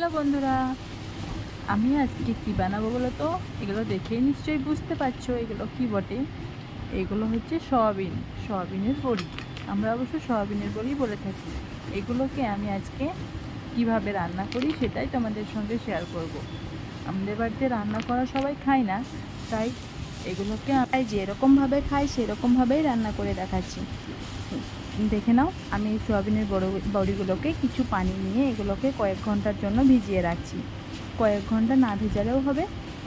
Hello বন্ধুরা, আমি আজকে কী বানাবো বলো তো? এগুলো দেখেই নিশ্চয়ই বুঝতে পারছ এগুলো কি বটে। এগুলো হচ্ছে সয়াবিন, সয়াবিনের বড়ি। আমরা অবশ্য সয়াবিনের বড়ি বলে থাকি। এগুলোকে আমি আজকে কীভাবে রান্না করি সেটাই তোমাদের সঙ্গে শেয়ার করব। আমাদের বাড়িতে রান্না করা সবাই খায় না, তাই এগুলোকে আমি যেরকমভাবে খাই সেরকমভাবেই রান্না করে দেখাচ্ছি। দেখে নাও, আমি এই সোয়াবিনের বড়, বড়িগুলোকে কিছু পানি নিয়ে এগুলোকে কয়েক ঘণ্টার জন্য ভিজিয়ে রাখছি। কয়েক ঘণ্টা না ভেজালেও হবে,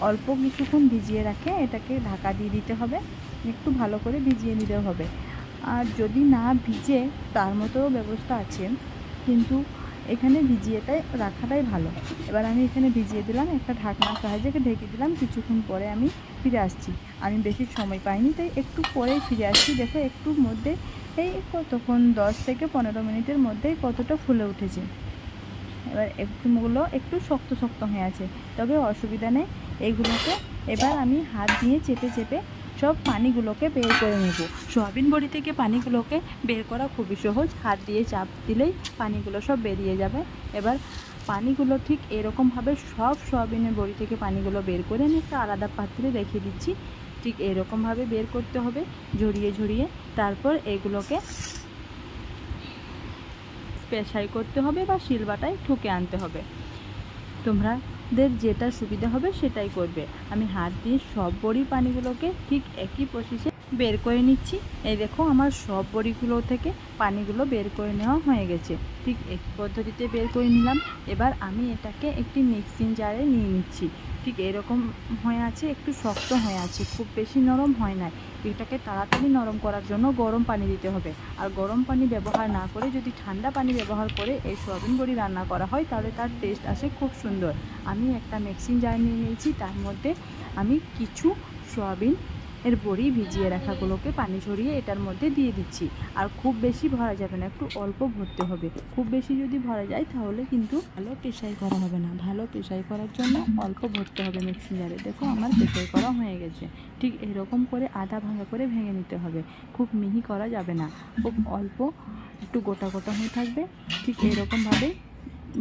অল্প কিছুক্ষণ ভিজিয়ে রাখে এটাকে ঢাকা দিয়ে দিতে হবে, একটু ভালো করে ভিজিয়ে নিতেও হবে। আর যদি না ভিজে, তার মতো ব্যবস্থা আছে, কিন্তু এখানে ভিজিয়েটাই, রাখাটাই ভালো। এবার আমি এখানে ভিজিয়ে দিলাম, একটা ঢাকনার সাহায্যে ঢেকে দিলাম, কিছুক্ষণ পরে আমি ফিরে আসছি। আমি বেশি সময় পাইনি, তাই একটু পরেই ফিরে আসছি দেখো একটু মধ্যে এই কতক্ষণ? দশ থেকে পনেরো মিনিটের মধ্যেই কতটা ফুলে উঠেছে। এবার একটুগুলো একটু শক্ত শক্ত হয়ে আছে। তবে অসুবিধা নেই এইগুলোকে এবার আমি হাত দিয়ে চেপে চেপে সব পানিগুলোকে বের করে নেব। সয়াবিন বড়ি থেকে পানিগুলোকে বের করা খুবই সহজ। হাত দিয়ে চাপ দিলেই পানিগুলো সব বেরিয়ে যাবে। এবার পানিগুলো ঠিক এরকমভাবে সব সয়াবিনের বড়ি থেকে পানিগুলো বের করে আমি একটা আলাদা পাত্রে রেখে দিচ্ছি। ঠিক এরকমভাবে বের করতে হবে, ঝরিয়ে ঝরিয়ে। তারপর এগুলোকে পেশাই করতে হবে বা শিলবাটায় ঠুকে আনতে হবে। তোমরাদের যেটা সুবিধা হবে সেটাই করবে। আমি হাত দিয়ে সব বড়ি পানিগুলোকে ঠিক একই প্রসেসে বের করে নিচ্ছি। এই দেখো, আমার সব বড়িগুলো থেকে পানিগুলো বের করে নেওয়া হয়ে গেছে। ঠিক এক পদ্ধতিতে বের করে নিলাম। এবার আমি এটাকে একটি মিক্সিং জারে নিয়ে নিচ্ছি। ঠিক এরকম হয়ে আছে, একটু শক্ত হয়ে আছে, খুব বেশি নরম হয় না এটাকে তাড়াতাড়ি নরম করার জন্য গরম পানি দিতে হবে। আর গরম পানি ব্যবহার না করে যদি ঠান্ডা পানি ব্যবহার করে এই সয়াবিন বড়ি রান্না করা হয়, তাহলে তার টেস্ট আসে খুব সুন্দর। আমি একটা মিক্সিং জার নিয়ে নিয়েছি, তার মধ্যে আমি কিছু সয়াবিন এর বড়ি ভিজিয়ে রাখাগুলোকে পানি ঝরিয়ে এটার মধ্যে দিয়ে দিচ্ছি। আর খুব বেশি ভরা যাবে না, একটু অল্প ভরতে হবে। খুব বেশি যদি ভরা যায় তাহলে কিন্তু ভালো পেশাই করা হবে না। ভালো পেশাই করার জন্য অল্প ভরতে হবে মিক্সিং জারে দেখো আমার পেশাই করা হয়ে গেছে। ঠিক এরকম করে আধা ভাঙা করে ভেঙে নিতে হবে। খুব মিহি করা যাবে না। খুব অল্প, একটু গোটা গোটা হয়ে থাকবে। ঠিক এরকমভাবে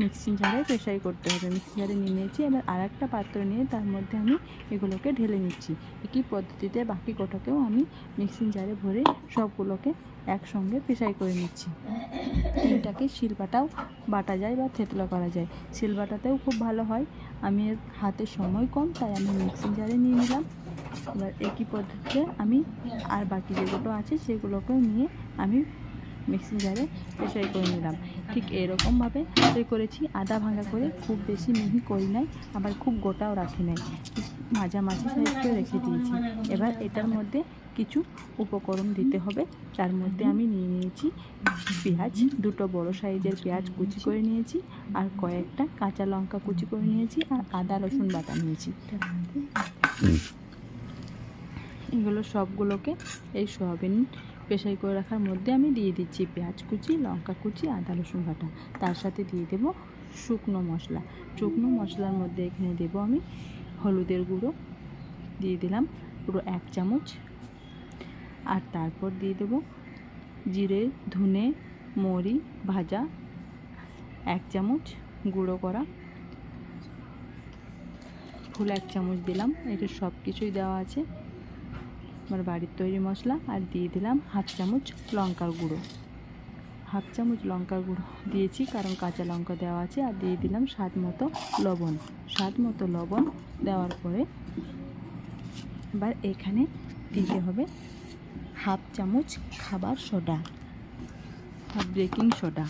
মিক্সিং জারে পেশাই করতে হবে। মিক্সিং জারে নিয়ে নিয়েছি। এবার আর একটা পাত্র নিয়ে তার মধ্যে আমি এগুলোকে ঢেলে নিচ্ছি। একই পদ্ধতিতে বাকি গোটাকেও আমি মিক্সিং জারে ভরে সবগুলোকে একসঙ্গে পেশাই করে নিচ্ছি। এটাকে শিলবাটাও বাটা যায় বা থেতলা করা যায়। শিলবাটাতেও খুব ভালো হয়। আমি হাতে সময় কম, তাই আমি মিক্সিং জারে নিয়ে নিলাম। এবার একই পদ্ধতিতে আমি আর বাকি যেগুলো আছে, সেগুলোকেও নিয়ে আমি মিক্সিং জারে পেশাই করে নিলাম। ঠিক এরকমভাবে করেছি। আদা ভাঙা করে খুব বেশি মিহি করি নাই আবার খুব গোটাও রাখি নাই। মাঝামাঝি সাইজ করে রেখে দিয়েছি। এবার এটার মধ্যে কিছু উপকরণ দিতে হবে। তার মধ্যে আমি নিয়ে নিয়েছি পেঁয়াজ দুটো বড় সাইজের পেঁয়াজ কুচি করে নিয়েছি আর কয়েকটা কাঁচা লঙ্কা কুচি করে নিয়েছি আর আদা রসুন বাটা নিয়েছি। এগুলো সবগুলোকে এই সয়াবিন পেশাই করে রাখার মধ্যে আমি দিয়ে দিচ্ছি পেঁয়াজ কুচি, লঙ্কা কুচি, আদা, রসুন বাটা। তার সাথে দিয়ে দেবো শুকনো মশলা। শুকনো মশলার মধ্যে এখানে দেবো আমি হলুদের গুঁড়ো। দিয়ে দিলাম পুরো এক চামচ। আর তারপর দিয়ে দেবো জিরে, ধনে, মরি, ভাজা এক চামচ, গুঁড়ো করা। ফুল এক চামচ দিলাম। এটা সব কিছুই দেওয়া আছে। আমার বাড়ির তৈরি মশলা আর দিয়ে দিলাম হাফ চামচ লঙ্কার গুঁড়ো। হাফ চামচ লঙ্কার গুঁড়ো দিয়েছি, কারণ কাঁচা লঙ্কা দেওয়া আছে, আর দিয়ে দিলাম স্বাদ মতো লবণ। স্বাদ মতো লবণ দেওয়ার পরে এবার এখানে দিতে হবে হাফ চামচ খাবার soda, half baking soda.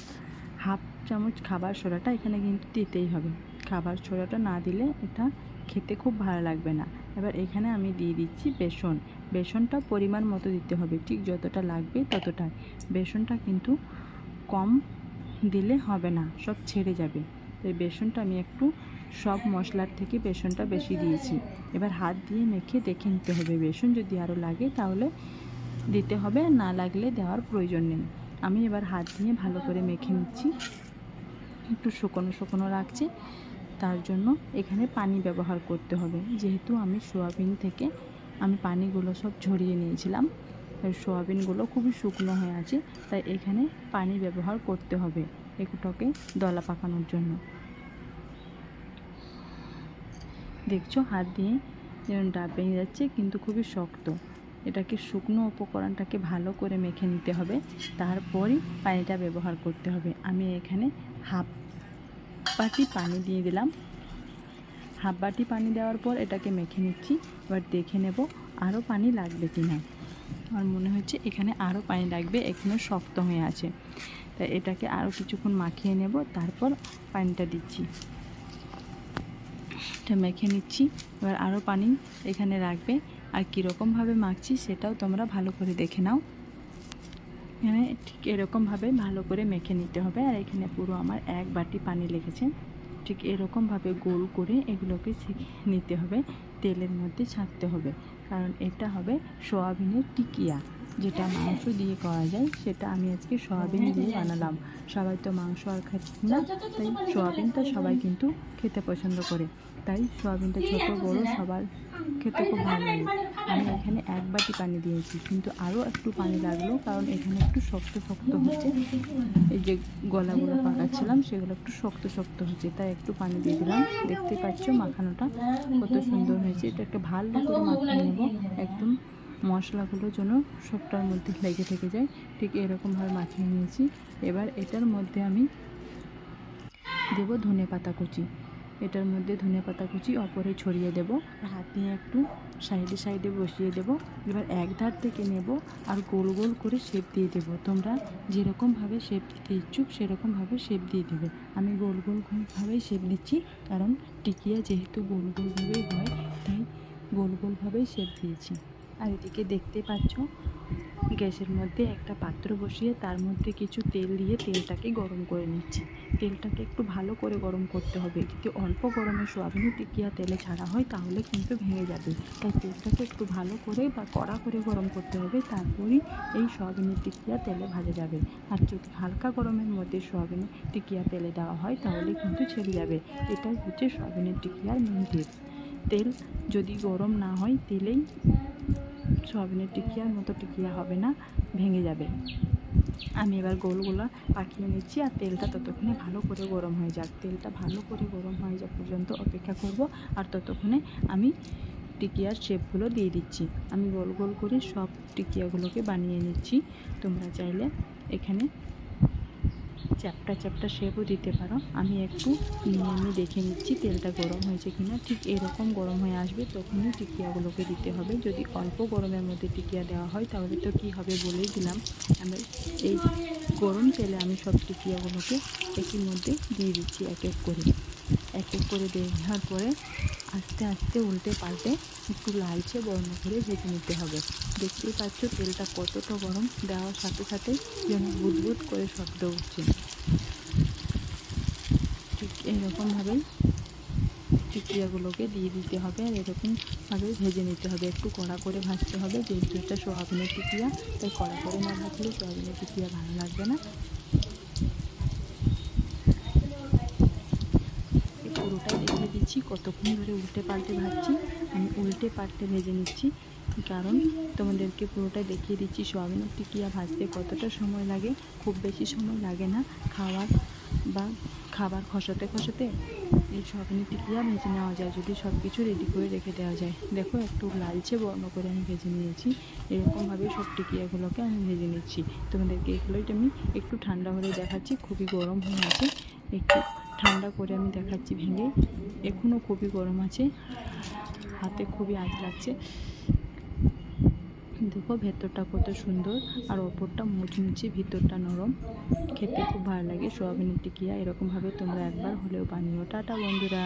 Half চামচ খাবার সোডাটা এখানে কিন্তু দিতেই হবে। খাবার সোডাটা না দিলে এটা খেতে খুব ভালো লাগবে না। এবার এখানে আমি দিয়ে দিচ্ছি বেসন। বেসনটা পরিমাণ মতো দিতে হবে, ঠিক যতটা লাগবে ততটাই। বেসনটা কিন্তু কম দিলে হবে না, সব ছেড়ে যাবে। তো এই বেসনটা আমি একটু সব মশলার থেকে বেসনটা বেশি দিয়েছি। এবার হাত দিয়ে মেখে দেখে নিতে হবে, বেসন যদি আরও লাগে তাহলে দিতে হবে না লাগলে দেওয়ার প্রয়োজন নেই। আমি এবার হাত দিয়ে ভালো করে মেখে নিচ্ছি। একটু শুকনো শুকনো রাখছি তার জন্য এখানে পানি ব্যবহার করতে হবে। যেহেতু আমি সোয়াবিন থেকে আমি পানিগুলো সব ঝরিয়ে নিয়েছিলাম সোয়াবিনগুলো খুবই শুকনো হয়ে আছে, তাই এখানে পানি ব্যবহার করতে হবে এগুলোকে দলা পাকানোর জন্য। দেখছ, হাত দিয়ে যেমন ডাব ভেঙে যাচ্ছে, কিন্তু খুবই শক্ত। এটাকে শুকনো উপকরণটাকে ভালো করে মেখে নিতে হবে, তারপরই পানিটা ব্যবহার করতে হবে। আমি এখানে হাফ বাটি পানি দিয়ে দিলাম। হাফ বাটি পানি দেওয়ার পর এটাকে মেখে নিচ্ছি। এবার দেখে নেব আরও পানি লাগবে কি না আমার মনে হচ্ছে এখানে আরও পানি লাগবে এখনও শক্ত হয়ে আছে। তাই এটাকে আরও কিছুক্ষণ মাখিয়ে নেব, তারপর পানিটা দিচ্ছি। এটা মেখে নিচ্ছি। এবার আরও পানি এখানে রাখবে। আর কীরকমভাবে মাখছি সেটাও তোমরা ভালো করে দেখে নাও। এখানে ঠিক এরকমভাবে ভালো করে মেখে নিতে হবে। আর এখানে পুরো আমার এক বাটি পানি লেগেছে। ঠিক এরকমভাবে গোল করে এগুলোকে নিতে হবে। তেলের মধ্যে ছাড়তে হবে। কারণ এটা হবে সোয়াবিনের টিকিয়া। যেটা মাংস দিয়ে করা যায়, সেটা আমি আজকে সয়াবিন দিয়ে বানালাম। সবাই তো মাংস আর খাচ্ছে না, তাই সোয়াবিনটা সবাই কিন্তু খেতে পছন্দ করে। তাই সোয়াবিনটা ছোট বড় সবার খেতে খুব ভালো লাগে। আমি এখানে এক বাটি পানি দিয়েছি কিন্তু আরও একটু পানি লাগল কারণ এখানে একটু শক্ত শক্ত হচ্ছে। এই যে গলাগুলো পাকাচ্ছিলাম সেগুলো একটু শক্ত শক্ত হচ্ছে তাই একটু পানি দিয়ে দিলাম। দেখতে পাচ্ছ মাখানোটা কত সুন্দর হয়েছে। এটা একটা ভালো করে মাখিয়ে নেব। একদম মশলাগুলো যেন সবটার মধ্যে লেগে থেকে যায়। ঠিক এরকমভাবে মাখিয়ে নিয়েছি। এবার এটার মধ্যে আমি দেব ধনে পাতা কুচি। এটার মধ্যে ধনে পাতা কুচি অপরে ছড়িয়ে দেব হাত নিয়ে একটু সাইডে সাইডে বসিয়ে দেব। এবার এক ধার থেকে নেব আর গোল গোল করে শেপ দিয়ে দেব। তোমরা যেরকমভাবে শেপ দিতে ইচ্ছুক সেরকমভাবে শেপ দিয়ে দেবে। আমি গোল গোল ভাবেই শেপ দিচ্ছি কারণ টিকিয়া যেহেতু গোল গোলভাবেই হয়, তাই গোল গোলভাবেই শেপ দিয়েছি। আর এদিকে দেখতে পাচ্ছ, গ্যাসের মধ্যে একটা পাত্র বসিয়ে তার মধ্যে কিছু তেল দিয়ে তেলটাকে গরম করে নিচ্ছি। তেলটাকে একটু ভালো করে গরম করতে হবে। যদি অল্প গরমে সোয়াবিনের টিকিয়া তেলে ছাড়া হয়, তাহলে কিন্তু ভেঙে যাবে। তাই তেলটাকে একটু ভালো করে বা কড়া করে গরম করতে হবে, তারপরই এই সোয়াবিনের টিকিয়া তেলে ভাজা যাবে। আর যদি হালকা গরমের মধ্যে সোয়াবিনের টিকিয়া তেলে দেওয়া হয়, তাহলে কিন্তু ছেড়ে যাবে। এটাই হচ্ছে সোয়াবিনের টিকিয়ার মেন তেল যদি গরম না হয়, তেলেই সোয়াবিনের টিকিয়ার মতো টিকিয়া হবে না, ভেঙে যাবে। আমি এবার গোলগুলো পাকিয়ে নিচ্ছি আর তেলটা ততক্ষণে ভালো করে গরম হয়ে যাক। তেলটা ভালো করে গরম হয়ে যাওয়া পর্যন্ত অপেক্ষা করব আর ততক্ষণে আমি টিকিয়ার শেপগুলো দিয়ে দিচ্ছি। আমি গোল গোল করে সব টিকিয়াগুলোকে বানিয়ে নিচ্ছি। তোমরা চাইলে এখানে চ্যাপটা চ্যাপটা শেপও দিতে পারো। আমি একটু নিয়ে আমি দেখে নিচ্ছি তেলটা গরম হয়েছে কিনা। ঠিক এরকম গরম হয়ে আসবে তখনই টিকিয়াগুলোকে দিতে হবে। যদি অল্প গরমের মধ্যে টিকিয়া দেওয়া হয়, তাহলে তো কী হবে বলেই দিলাম। আমি এই গরম তেলে আমি সব টিকিয়াগুলোকে একই মধ্যে দিয়ে দিচ্ছি এক এক করে। এক এক করে দেওয়ার পরে আস্তে আস্তে উল্টে পাল্টে একটু লালচে বর্ণ করে ভেজে নিতে হবে। দেখতেই পাচ্ছ তেলটা কতটা গরম। দেওয়ার সাথে সাথে যেন বুদবুদ করে শব্দ উঠছে। ঠিক এইরকমভাবেই টিকিয়াগুলোকে দিয়ে দিতে হবে আর এরকমভাবে ভেজে নিতে হবে। একটু কড়া করে ভাজতে হবে, যেহেতু এটা সোয়াবিনের টিকিয়া তাই কড়া করে না ভাজলে সোয়াবিনের টিকিয়া ভালো লাগবে না এই পুরোটাই দিচ্ছি কতক্ষণ ধরে উল্টে পাল্টে ভাজছি আমি উল্টে পাল্টে ভেজে নিচ্ছি, কারণ তোমাদেরকে পুরোটাই দেখিয়ে দিচ্ছি সোয়াবিনের টিকিয়া ভাজতে কতটা সময় লাগে, খুব বেশি সময় লাগে না খাওয়ার বা খাবার খসাতে খসাতে এই সোয়াবিনের টিকিয়া ভেজে নেওয়া যায়, যদি সব কিছু রেডি করে রেখে দেওয়া যায়। দেখো, একটু লালচে বর্ণ করে আমি ভেজে নিয়েছি, এরকমভাবে সব টিকিয়াগুলোকে আমি ভেজে নিচ্ছি। তোমাদেরকে এগুলোই আমি একটু ঠান্ডা হলে দেখাচ্ছি, খুবই গরম হয়ে আছে, একটু ঠান্ডা করে আমি দেখাচ্ছি ভেঙে। এখনও খুবই গরম আছে। হাতে খুবই আজ লাগছে। দেখো ভেতরটা কত সুন্দর আর ওপরটা মুচমুচে, ভিতরটা নরম। খেতে খুব ভালো লাগে। সোয়াবিনের টিকিয়া এরকমভাবে তোমরা একবার হলেও বানিও। টাটা বন্ধুরা।